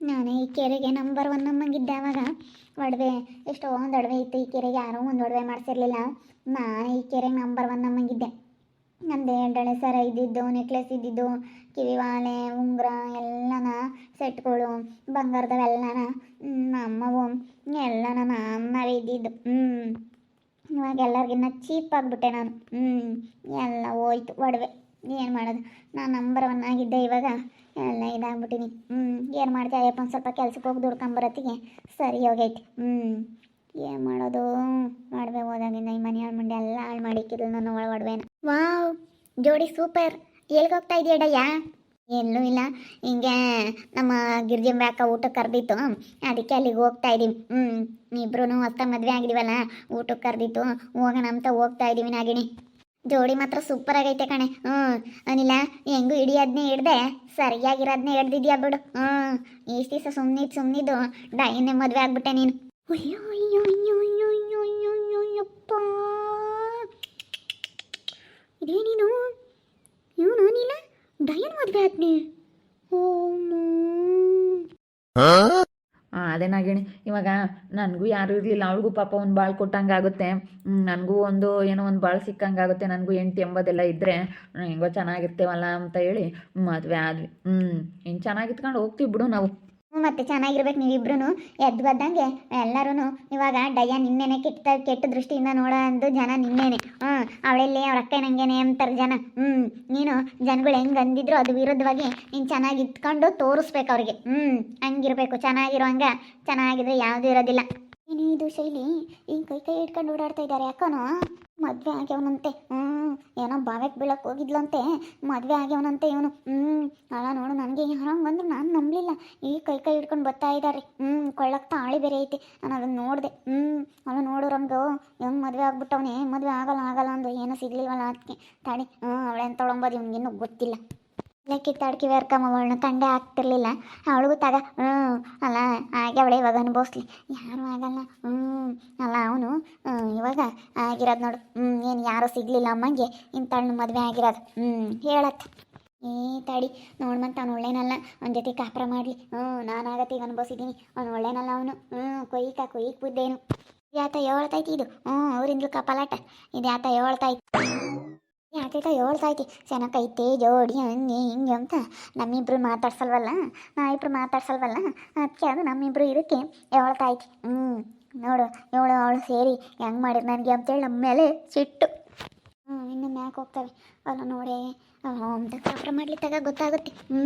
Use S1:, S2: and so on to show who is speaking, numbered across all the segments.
S1: ನಾನು ಈ ಕೆರೆಗೆ ನಂಬರ್ ಒನ್ ನಮ್ಮಂಗಿದ್ದೆ ಅವಾಗ. ಒಡವೆ, ಎಷ್ಟೋ ಒಂದು ಒಡವೆ ಇತ್ತು ಈ ಕೆರೆಗೆ, ಯಾರೋ ಒಂದು ಒಡವೆ ಮಾಡಿಸಿರ್ಲಿಲ್ಲ. ನಾನು ಈ ಕೆರೆಗೆ ನಂಬರ್ ಒನ್ ನಮ್ಮಂಗಿದ್ದೆ. ನಂದು ಎರಡಳೆ ಸರ ಇದ್ದಿದ್ದು ನೆಕ್ಲೆಸ್ ಇದ್ದಿದ್ದು ಕಿವಿವಾಲೆ ಉಂಗುರ, ಎಲ್ಲನ ಸೆಟ್ಗಳು, ಬಂಗಾರದವೆಲ್ಲನ ನಮ್ಮವು, ಎಲ್ಲನ ನಮ್ಮವೇ ಇದ್ದಿದ್ದು. ಹ್ಞೂ ಇವಾಗ ಎಲ್ಲರಿಗಿನ್ನ ಚೀಪ್ ಆಗಿಬಿಟ್ಟೆ ನಾನು. ಹ್ಞೂ ಎಲ್ಲ ಹೋಯ್ತು ಒಡವೆ. ಏನು ಮಾಡೋದು? ನಾನು ನಂಬರ್ ಒನ್ ಆಗಿದ್ದೆ ಇವಾಗ. ಎಲ್ಲ ಇದಾಗ್ಬಿಟ್ಟಿನಿ. ಹ್ಞೂ ಏನು ಮಾಡ್ತೀಯ ಅಯ್ಯಪ್ಪ, ಒಂದು ಸ್ವಲ್ಪ ಕೆಲ್ಸಕ್ಕೆ ಹೋಗಿ ದುಡ್ಕೊಂಬರತ್ತಿಗೆ? ಸರಿ, ಹೋಗೈತಿ. ಹ್ಞೂ ಏನು ಮಾಡೋದು? ಒಡವೆ ಹೋದಾಗಿಂದ ಈ ಮನೆ ಹಾಳು ಮಂಡಿ ಎಲ್ಲ ಹಾಳು ಮಾಡಿಕ್ಕಿಲ್ಲ ನಾನು ಒಳ ಒಡವೆನ. ವಾವ್, ಜೋಡಿ ಸೂಪರ್. ಎಲ್ಲಿಗೆ ಹೋಗ್ತಾ ಇದೆಯಾ ಎಲ್ಲೂ ಇಲ್ಲ. ಹಿಂಗೆ ನಮ್ಮ ಗಿರ್ಜಿಂಬೆ ಅಕ್ಕ ಊಟಕ್ಕೆ ಕರೆದಿತ್ತು. ಅದಕ್ಕೆ ಅಲ್ಲಿಗೆ ಹೋಗ್ತಾ ಇದ್ದೀವಿ ಹ್ಞೂ ಇಬ್ಬರೂ ಹೊಸ ಮದುವೆ ಆಗಿದೀವಲ್ಲ? ಊಟಕ್ಕೆ ಕರೆದಿತ್ತು. ಹೋಗೋಣ ಅಂತ ಹೋಗ್ತಾ ಇದ್ದೀವಿ ನಾಗಿಣಿ. ಜೋಡಿ ಮಾತ್ರ ಸೂಪರ್ ಆಗೈತೆ ಕಣೆ. ಹ್ಞೂ ಅನಿಲ, ಹೆಂಗೂ ಹಿಡಿಯೋದನ್ನೇ ಹಿಡ್ದೆ ಸರಿಯಾಗಿರೋದನ್ನೇ ಹಿಡ್ದಿದ್ಯಾ ಬಿಡು. ಹ್ಞೂ ಇಷ್ಟು ದಿವಸ ಸುಮ್ಮನಿದ್ದು ಸುಮ್ಮನಿದ್ದು ಡೈನೇ ಮದುವೆ ಆಗ್ಬಿಟ್ಟೆ ನೀನು. ಅಯ್ಯೋ ಅಯ್ಯೋ ಅಯ್ಯೋ ಅಯ್ಯೋ ಅಯ್ಯೋ ಅಯ್ಯೋ ಅಯ್ಯೋ ಅಯ್ಯಪ್ಪ ಇದೇ ನೀನು ಇವನು ಅನಿಲ ಡಯನ್ ಮದುವೆ ಆದ್ನಿ ಓ
S2: ಹಾಂ ಅದೇ ನಾಗಿಣಿ ಇವಾಗ ನನಗೂ ಯಾರೂ ಇರಲಿಲ್ಲ. ಅವಳಿಗೂ ಪಾಪ ಒಂದು ಬಾಳು ಕೊಟ್ಟಂಗೆ ಆಗುತ್ತೆ ನನಗೂ ಒಂದು ಏನೋ ಒಂದು ಬಾಳು ಸಿಕ್ಕಂಗೆ ಆಗುತ್ತೆ ನನಗೂ ಎಂಟು ಎಂಬದೆಲ್ಲ ಇದ್ದರೆ ಹೆಂಗೋ ಚೆನ್ನಾಗಿರ್ತೇವಲ್ಲ ಅಂತ ಹೇಳಿ ಮದುವೆ ಆದ್ವಿ. ಹ್ಞೂ ಇನ್ನು ಚೆನ್ನಾಗಿತ್ಕೊಂಡು ಹೋಗ್ತೀವಿ ಬಿಡು ನಾವು.
S1: ಮತ್ತೆ ಚೆನ್ನಾಗಿರ್ಬೇಕು ನೀವಿಬ್ರು ಎದ್ದು ಬದ್ದಂಗೆ ಎಲ್ಲರೂ ಇವಾಗ ಡಯ್ಯ ನಿನ್ನೆನೆ ಕೆಟ್ಟ ಕೆಟ್ಟ ದೃಷ್ಟಿಯಿಂದ ನೋಡೋ ಅಂದು ಜನ ನಿನ್ನೆನೆ. ಹ್ಞೂ ಅವಳೆಲ್ಲಿ ಅವ್ರ ಅಕ್ಕ ನಂಗೇನೆ ಅಂತಾರೆ ಜನ. ಹ್ಞೂ ನೀನು ಜನಗಳು ಹೆಂಗೆ ಅಂದಿದ್ರು ಅದು ವಿರುದ್ಧವಾಗಿ ನೀನು ಚೆನ್ನಾಗಿ ಇಟ್ಕೊಂಡು ತೋರಿಸ್ಬೇಕು ಅವ್ರಿಗೆ. ಹ್ಞೂ ಹಂಗಿರ್ಬೇಕು ಚೆನ್ನಾಗಿರೋ ಹಂಗೆ ಚೆನ್ನಾಗಿದ್ರೆ ಯಾವುದೂ ಇರೋದಿಲ್ಲ. ಇದು ಶೈಲಿ? ಹಿಂಗೆ ಕೈ ಕೈ ಇಟ್ಕೊಂಡು ಓಡಾಡ್ತಾ ಇದ್ದಾರೆ ಯಾಕನೋ ಮದುವೆ ಆಗ್ಯವನಂತೆ. ಹ್ಮ್, ಏನೋ ಬಾವೆಕ್ ಬೀಳಕ್ಕೆ ಹೋಗಿದ್ಲಂತೆ. ಮದ್ವೆ ಆಗ್ಯವನಂತೆ ಇವನು. ಹ್ಮ್, ಅಲ್ಲ ನೋಡು, ನನಗೆ ಹಂಗಂದ್ರೆ ನಾನು ನಂಬಲಿಲ್ಲ. ಈ ಕೈ ಕೈ ಹಿಡ್ಕೊಂಡು ಬರ್ತಾ ಇದ್ದಾರೆ ಹ್ಮ್ ಕೊಳ್ಳಕ್ಕೆ ತಾಳಿ ಬೇರೆ ಐತಿ. ನಾನು ಅದನ್ನ ನೋಡಿದೆ. ಹ್ಮ್ ಅವನು ನೋಡು ರಂಗು, ಹೆಂಗ್ ಮದ್ವೆ ಆಗ್ಬಿಟ್ಟವನೇ. ಮದುವೆ ಆಗಲ್ಲ ಆಗಲ್ಲ ಅಂದು ಏನೂ ಸಿಗ್ಲಿಲ್ವಲ್ಲ ಅದಕ್ಕೆ ತಾಳಿ ಹ್ಞೂ ಅಂತ ತೊಳಂಬೋದು, ಇವ್ನಿಗಿನ್ನೂ ಗೊತ್ತಿಲ್ಲ. ಇಲ್ಲ ಕಿತ್ತಾಡ್ಕಿ ಅವಳನ್ನ ಕಂಡೇ ಆಗ್ತಿರ್ಲಿಲ್ಲ. ಅವಳಿಗೂ ತಗ ಹ್ಞೂ ಅಲ್ಲ, ಹಾಗೆ ಅವಳೆ ಇವಾಗ ಅನುಭವಿಸ್ಲಿ. ಯಾರು ಆಗಲ್ಲ ಹ್ಞೂ ಅಲ್ಲ, ಅವನು ಇವಾಗ ಆಗಿರೋದು ನೋಡು. ಹ್ಞೂ ಏನು ಯಾರೂ ಸಿಗ್ಲಿಲ್ಲ ಅಮ್ಮಂಗೆ. ಇಂಥಣ್ಣು ಮದುವೆ ಆಗಿರೋದು. ಹ್ಞೂ ಹೇಳತ್ತೆ. ಏ, ತಡಿ, ನೋಡ್ಮಂತ ಅವ್ನು ಒಳ್ಳೇನಲ್ಲ. ಅವನ ಜೊತೆ ಕಾಪರ ಮಾಡಲಿ. ಹ್ಞೂ ನಾನಾಗತ್ತೆ ಈಗ ಅನುಭವಿಸಿದ್ದೀನಿ. ಅವ್ನು ಒಳ್ಳೇನಲ್ಲ ಅವನು. ಹ್ಞೂ ಕೊಯ್ಕ, ಕೊಯ್ಕ್ ಬುದ್ದೇನು. ಯಾತ ಹೇಳ್ತೈತಿ ಇದು. ಹ್ಞೂ ಅವ್ರಿಂದ್ಲು ಕಪಾಲಾಟ. ಇದು ಯಾತ ಹೇಳ್ತೈತಿ ಯಾಕೈತ ಹೇಳ್ತೈತಿ ಚೆನ್ನಾಗೈತೆ ಜೋಡಿ, ಹಂಗೆ ಹಿಂಗೆ ಅಂತ ನಮ್ಮಿಬ್ರು ಮಾತಾಡ್ಸಲ್ವಲ್ಲ? ನಾ ಇಬ್ರು ಮಾತಾಡ್ಸಲ್ವಲ್ಲ? ಅದಕ್ಕೆ ಅದು ನಮ್ಮಿಬ್ರು ಇದಕ್ಕೆ ಹೇಳ್ತೈತಿ ಹ್ಞೂ ನೋಡು ಇವಳು ಅವಳು ಸೇರಿ ಹೆಂಗೆ ಮಾಡಿದ್ರು ನನಗೆ ಅಂತೇಳಿ ನಮ್ಮ ಮೇಲೆ ಸಿಟ್ಟು. ಹ್ಞೂ ಇನ್ನು ಮ್ಯಾಕ್ ಹೋಗ್ತವೆ. ಅಲ್ಲ ನೋಡಿ ಅಂತ ಕಾಪುರ ಮಾಡ್ಲಿತ್ತಾಗ ಗೊತ್ತಾಗುತ್ತೆ. ಹ್ಞೂ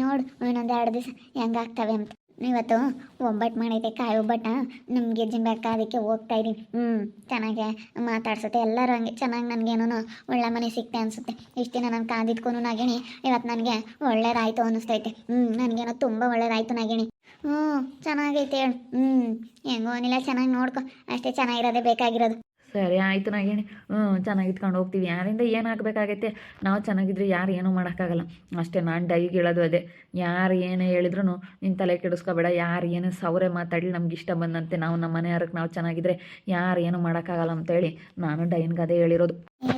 S1: ನೋಡು, ಇನ್ನೊಂದು ಎರಡು ದಿವಸ ಹೆಂಗಾಗ್ತವೆ ಅಂತ. ಇವತ್ತು ಒಬ್ಬಟ್ಟು ಮಾಡೈತೆ, ಕಾಯಿ ಒಬ್ಬಟ್ಟು ನಮಗೆ ಜಿಂಬೆಕ್ಕ ಅದಕ್ಕೆ ಹೋಗ್ತಾ ಇದೀನಿ. ಹ್ಞೂ ಚೆನ್ನಾಗೆ ಮಾತಾಡ್ಸುತ್ತೆ ಎಲ್ಲರೂ ಹಂಗೆ, ಚೆನ್ನಾಗಿ ನನಗೇನೋ ಒಳ್ಳೆ ಮನೆ ಸಿಕ್ತೆ ಅನಿಸುತ್ತೆ. ಇಷ್ಟು ದಿನ ನಾನು ಕಾದಿದ್ಕೊಂಡು ನಾಗಿಣಿ ಇವತ್ತು ನನಗೆ ಒಳ್ಳೇದಾಯಿತು ಅನ್ನಿಸ್ತೈತೆ. ಹ್ಞೂ ನನಗೇನೋ ತುಂಬ ಒಳ್ಳೇದಾಯಿತು ನಾಗಿಣಿ. ಹ್ಞೂ ಚೆನ್ನಾಗೈತೆ ಹೇಳು. ಹ್ಞೂ ಹೆಂಗೋ ಅನಿಲ್ಲ ಚೆನ್ನಾಗಿ ನೋಡ್ಕೊ. ಅಷ್ಟೇ ಚೆನ್ನಾಗಿರೋದೇ ಬೇಕಾಗಿರೋದು.
S2: ಸರಿ ಆಯಿತು ನಾಗೇಣಿ ಹ್ಞೂ ಚೆನ್ನಾಗಿ ಇಟ್ಕೊಂಡು ಹೋಗ್ತೀವಿ. ಯಾರಿಂದ ಏನು ಏನಾಗಬೇಕಾಗೈತೆ ನಾವು ಚೆನ್ನಾಗಿದ್ರೆ ಯಾರು ಏನೂ ಮಾಡೋಕ್ಕಾಗಲ್ಲ. ಅಷ್ಟೇ ನಾನು ಡೈಗೆ ಹೇಳೋದು ಅದೇ. ಯಾರು ಏನೇ ಹೇಳಿದ್ರು ನಿನ್ನ ತಲೆ ಕೆಡಿಸ್ಕೋಬೇಡ. ಯಾರು ಏನೇ ಸೌರೆ ಮಾತಾಡಲಿ ನಮ್ಗೆ ಇಷ್ಟ ಬಂದಂತೆ. ನಾವು ನಮ್ಮ ಮನೆಯವ್ರಿಗೆ ನಾವು ಚೆನ್ನಾಗಿದ್ರೆ ಯಾರು ಏನು ಮಾಡೋಕ್ಕಾಗಲ್ಲ ಅಂತೇಳಿ ನಾನು ಡೈನ್ಗೆ ಅದೇ ಹೇಳಿರೋದು.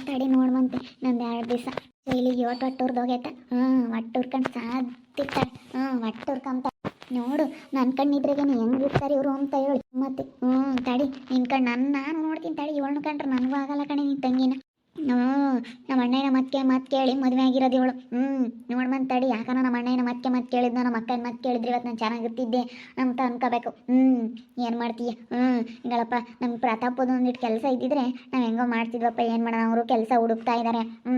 S1: ತಡಿ ನೋಡ್ಮಂತೆ ನಂದು ಎರಡು ದಿವಸ ಇಲ್ಲಿಗೆ ಒಟ್ಟು ಒಟ್ಟು ಹೋಗೈತೆ. ಹ್ಞೂ ಒಟ್ಟು ಹುರ್ಕೊಂಡು ಸಾತ್ತಿರ್ತಾರೆ ಹ್ಞೂ ಒಟ್ಟು ಉರ್ಕೊಂತ ನೋಡು ನನ್ನ ಕಣ್ಣಿದ್ರೆಗೇನೆ ಹೆಂಗ್ ಇರ್ತಾರೆ ಇವರು ಅಂತ ಹೇಳಿ. ಮತ್ತೆ ಹ್ಞೂ ತಡಿ ನಿನ್ನ ಕಣ್ಣು ನನ್ನ ನಾನು ನೋಡ್ತೀನಿ ತಡಿ, ಇವಳನ್ನ ಕಂಡ್ರೆ ನನಗೂ ಆಗಲ್ಲ ಕಣೆ ನಿನ್ನ ತಂಗಿನ. ಹ್ಞೂ ನಮ್ಮ ಅಣ್ಣನ ಮತ್ತೆ ಮತ್ತೆ ಕೇಳಿ, ಮದುವೆ ಆಗಿರೋದು ಇವಳು. ಹ್ಞೂ ನೋಡ್ಮಂತ ತಡಿ, ಯಾಕನ ನಮ್ಮ ಅಣ್ಣನ ಮತ್ತೆ ಮತ್ತೆ ಕೇಳಿದ್ನ, ನಮ್ಮ ಅಕ್ಕನ ಮತ್ತೆ ಕೇಳಿದ್ರೆ ಇವತ್ತು ನಾನು ಚೆನ್ನಾಗಿರ್ತಿದ್ದೆ ಅಂತ ಅನ್ಕೋಬೇಕು. ಹ್ಞೂ ಏನು ಮಾಡ್ತೀಯ? ಹ್ಞೂ ಹಿಂಗಳಪ್ಪ ಪ್ರತಾಪ್ ಪ್ರತಾಪದ ಒಂದಿಟ್ಟು ಕೆಲಸ ಇದ್ದಿದ್ರೆ ನಾವು ಹೆಂಗೋ ಮಾಡ್ತಿದ್ವಪ್ಪ, ಏನು ಮಾಡೋಣ, ಅವರು ಕೆಲಸ ಹುಡುಕ್ತಾ ಇದ್ದಾರೆ ಹ್ಞೂ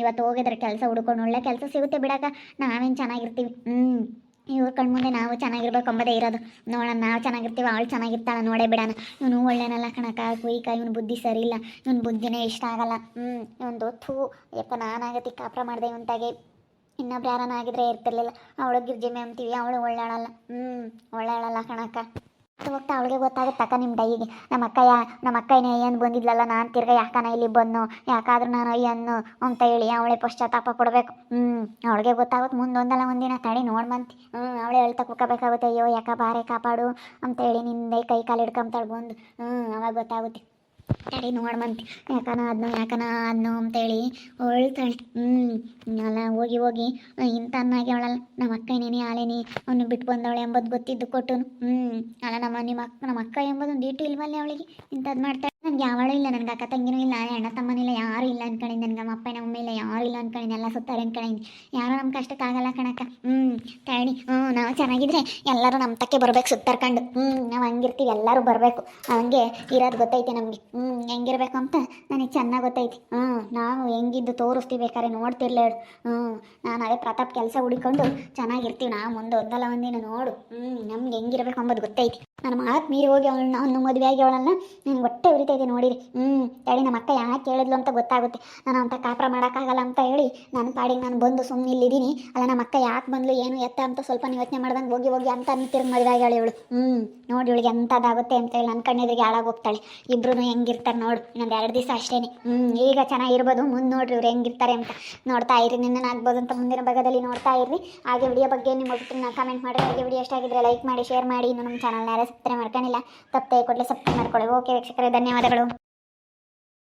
S1: ಇವತ್ತು ಹೋಗಿದ್ರೆ ಕೆಲಸ ಹುಡ್ಕೊಂಡು ಒಳ್ಳೆ ಕೆಲಸ ಸಿಗುತ್ತೆ ಬಿಡಕ್ಕ, ನಾವೇನು ಚೆನ್ನಾಗಿರ್ತೀವಿ. ಹ್ಞೂ ಇವ್ರ ಕಣ್ಮುಂದೆ ನಾವು ಚೆನ್ನಾಗಿರ್ಬೇಕು ಅಂಬದೇ ಇರೋದು. ನೋಡೋಣ, ನಾವು ಚೆನ್ನಾಗಿರ್ತೀವಿ ಅವಳು ಚೆನ್ನಾಗಿರ್ತಾಳೆ ನೋಡೇ ಬಿಡೋಣ. ಇವನು ಒಳ್ಳೆನಲ್ಲ ಕಣಕ ಕುಯ್ಕ, ಇವನು ಬುದ್ಧಿ ಸರಿ ಇಲ್ಲ. ಇವನು ಬುದ್ಧಿನೇ ಇಷ್ಟ ಆಗಲ್ಲ. ಹ್ಞೂ ಇವನು ಥೂ ಯಪ್ಪ, ನಾನಾಗತಿ ಕಾಪ್ರ ಮಾಡಿದೆ ಇವಂತಾಗೆ ಇನ್ನೊಬ್ರು ಯಾರನ್ನ ಆಗಿದ್ರೆ ಇರ್ತಿರ್ಲಿಲ್ಲ. ಅವಳು ಗಿರ್ಜಿಮೆ ಅಂತೀವಿ ಅವಳು ಒಳ್ಳೆಯಳಲ್ಲ ಹ್ಞೂ ಒಳ್ಳೆಯಳಲ್ಲ ಕಣಕ್ಕ. ಹೋಗ್ತಾ ಅವಳಿಗೆ ಗೊತ್ತಾಗುತ್ತಕ್ಕ ನಿಮ್ಮ ಡೈಗೆ. ನಮ್ಮ ಅಕ್ಕ ಯಾ ನಮ್ಮ ಅಕ್ಕ ಏನೇ ಏನು ಬಂದಿದ್ಲಲ್ಲ, ನಾನು ತಿರ್ಗ ಯಾಕನ ಇಲ್ಲಿ ಬಂದು ಯಾಕಾದ್ರೂ ನಾನು ಅಯ್ಯನ್ನು ಅಂತ ಹೇಳಿ ಅವಳೆ ಪಶ್ಚಾತ್ತಾಪ ಕೊಡಬೇಕು. ಹ್ಞೂ ಅವಳಿಗೆ ಗೊತ್ತಾಗುತ್ತೆ ಮುಂದೊಂದಲ್ಲ ಒಂದಿನ. ತಡಿ ನೋಡ್ಬಂತಿ ಹ್ಞೂ ಅವಳೇ ಅಳ್ತಾ ಕುಕ್ಕಬೇಕಾಗುತ್ತೆ ಅಯ್ಯೋ, ಯಾಕ ಬಾರೆ ಕಾಪಾಡು ಅಂತ ಹೇಳಿ ನಿಂದೆ ಕೈ ಕಾಲು ಹಿಡ್ಕೊಂತಾಳೆ ಬಂದು. ಹ್ಞೂ ಅವಾಗ ಗೊತ್ತಾಗುತ್ತೆ. ತಡಿ ನೋಡ್ಮಂತ ಯಾಕನ ಅದನ್ನು ಯಾಕನ ಅದನ್ನು ಅಂತೇಳಿ ಹೊಳ್ತಾಳೆ ಹ್ಞೂ ಅಲ್ಲ ಹೋಗಿ ಹೋಗಿ ಇಂಥ ಅನ್ನಾಗಿ ನಮ್ಮ ಅಕ್ಕ ಏನೇನಿ ಆಲೇನಿ ಅವನು ಬಿಟ್ಟು ಬಂದವಳೆ ಎಂಬುದು ಗೊತ್ತಿದ್ದು ಕೊಟ್ಟು ಹ್ಞೂ ಅಲ್ಲ ನಮ್ಮ ನಿಮ್ಮ ಅಕ್ಕ ನಮ್ಮ ಅಕ್ಕ ಎಂಬುದು ಒಂದು ಇಟ್ಟು ಇಲ್ವಲ್ಲೇ ಅವಳಿಗೆ? ಇಂಥದ್ದು ಮಾಡ್ತಾಳೆ ನನಗೆ ಯಾವಳು ಇಲ್ಲ, ನನಗೆ ಅಕ್ಕ ತಂಗಿನೂ ಇಲ್ಲ ಅಣ್ಣ ತಮ್ಮನಿಲ್ಲ ಯಾರು ಇಲ್ಲ ಅನ್ಕೊಂಡಿದ್ದೆ ನನಗೆ ನಮ್ಮ ಅಪ್ಪನ ಅಮ್ಮ ಇಲ್ಲ, ಯಾರು ಇಲ್ಲ ಅನ್ಕೊಂಡಿದ್ದೆ ಎಲ್ಲ ಸುತ್ತಾರೆ ಅನ್ಕೊಂಡಿದ್ದೆ ಯಾರೂ ನಮ್ಮ ಕಷ್ಟಕ್ಕಾಗಲ್ಲ ಕಣಕ್ಕ. ಹ್ಞೂ ತಳಿ ಹ್ಞೂ ನಾವು ಚೆನ್ನಾಗಿದ್ರೆ ಎಲ್ಲರೂ ನಮ್ಮ ತಕ್ಕೆ ಬರ್ಬೇಕು ಸುತ್ತರ್ಕೊಂಡು ಹ್ಞೂ ನಾವು ಹಂಗಿರ್ತೀವಿ, ಎಲ್ಲರೂ ಬರಬೇಕು. ಹಂಗೆ ಇರೋದು ಗೊತ್ತೈತೆ ನಮಗೆ. ಹ್ಞೂ ಹೆಂಗಿರ್ಬೇಕು ಅಂತ ನನಗೆ ಚೆನ್ನಾಗಿ ಗೊತ್ತೈತಿ. ಹ್ಞೂ ನಾವು ಹೆಂಗಿದ್ದು ತೋರಿಸ್ತೀವಿ ಬೇಕಾದ್ರೆ ನೋಡ್ತಿರ್ಲೇಳು ಹ್ಞೂ ನಾನು ಅದೇ ಪ್ರತಾಪ್ ಕೆಲಸ ಹುಡಿಕೊಂಡು ಚೆನ್ನಾಗಿರ್ತೀವಿ, ನಾವು ಮುಂದೆ ಒಂದಲ್ಲ ಒಂದಿನ ನೋಡು. ಹ್ಞೂ ನಮ್ಗೆ ಹೆಂಗಿರ್ಬೇಕು ಅಂಬೋದು ಗೊತ್ತೈತಿ. ನನ್ನ ಮಾತು ಮೀರಿ ಹೋಗಿ ಅವಳು ನಾನು ಮದುವೆ ಆಗಿ ಅವಳನ್ನ ನಂಗೆ ಹೊಟ್ಟೆ ಉರಿತೈತೆ ನೋಡಿರಿ. ಹ್ಞೂ ಹೇಳಿ ನಮ್ಮ ಅಕ್ಕ ಯಾಕೆ ಕೇಳಿದ್ಲು ಅಂತ ಗೊತ್ತಾಗುತ್ತೆ. ನಾನು ಅಂತ ಕಾಪ್ರ ಮಾಡೋಕ್ಕಾಗಲ್ಲ ಅಂತ ಹೇಳಿ ನನ್ನ ಪಾಡಿಗೆ ನಾನು ಬಂದು ಸುಮ್ಮನೆ ಇಲ್ಲಿದ್ದೀನಿ. ಅಲ್ಲ, ನಮ್ಮ ಅಕ್ಕ ಯಾಕೆ ಬಂದ್ಲು, ಏನು ಎತ್ತ ಅಂತ ಸ್ವಲ್ಪ ಯೋಚನೆ ಮಾಡ್ದಂಗೆ ಹೋಗಿ ಹೋಗಿ ಅಂತ ನಿಂತಿರು ಮದುವೆ ಆಗ್ಯಾಳೆ ಇವಳು. ಹ್ಞೂ ನೋಡಿ ಇವಳಿಗೆ ಎಂಥದ್ದಾಗುತ್ತೆ ಅಂತೇಳಿ ನನ್ನ ಕಣ್ಣೆದ್ರಿಗೆ ಹಾಳಾಗಿ ಹೋಗ್ತಾಳೆ. ಇಬ್ರು ಹೆಂಗಿರ್ತಾರೆ ನೋಡು, ಇನ್ನೊಂದು ಎರಡು ದಿವಸ ಅಷ್ಟೇ ಹ್ಞೂ ಈಗ ಚೆನ್ನಾಗಿರ್ಬೋದು, ಮುಂದೆ ನೋಡ್ರಿ ಇವ್ರು ಹೆಂಗಿರ್ತಾರೆ ಅಂತ. ನೋಡ್ತಾ ಇರಿ ನಿನ್ನ ಆಗ್ಬೋದು ಅಂತ ಮುಂದಿನ ಭಾಗದಲ್ಲಿ ನೋಡ್ತಾ ಇರಿ ಹಾಗೆ ವಿಡಿಯೋ ಬಗ್ಗೆ ನಿಮ್ಮ ನಾನು ಕಮೆಂಟ್ ಮಾಡಿ ಹಾಗೆ ವಿಡಿಯೋ ಇಷ್ಟ ಆಗಿದ್ರೆ ಲೈಕ್ ಮಾಡಿ ಶೇರ್ ಮಾಡಿ. ಇನ್ನು ನಮ್ಮ ಚಾನಲ್ನ ಸಬ್ಸ್ಕ್ರೈಬ್ ಮಾಡ್ಕೊಂಡಿಲ್ಲ. ತಪ್ಪೇ ಕೊಡಲಿ ಸಬ್ಸ್ಕ್ರೈಬ್ ಮಾಡ್ಕೊಳ್ಳಿ. ಓಕೆ ವೀಕ್ಷಕರೇ ಧನ್ಯವಾದಗಳು.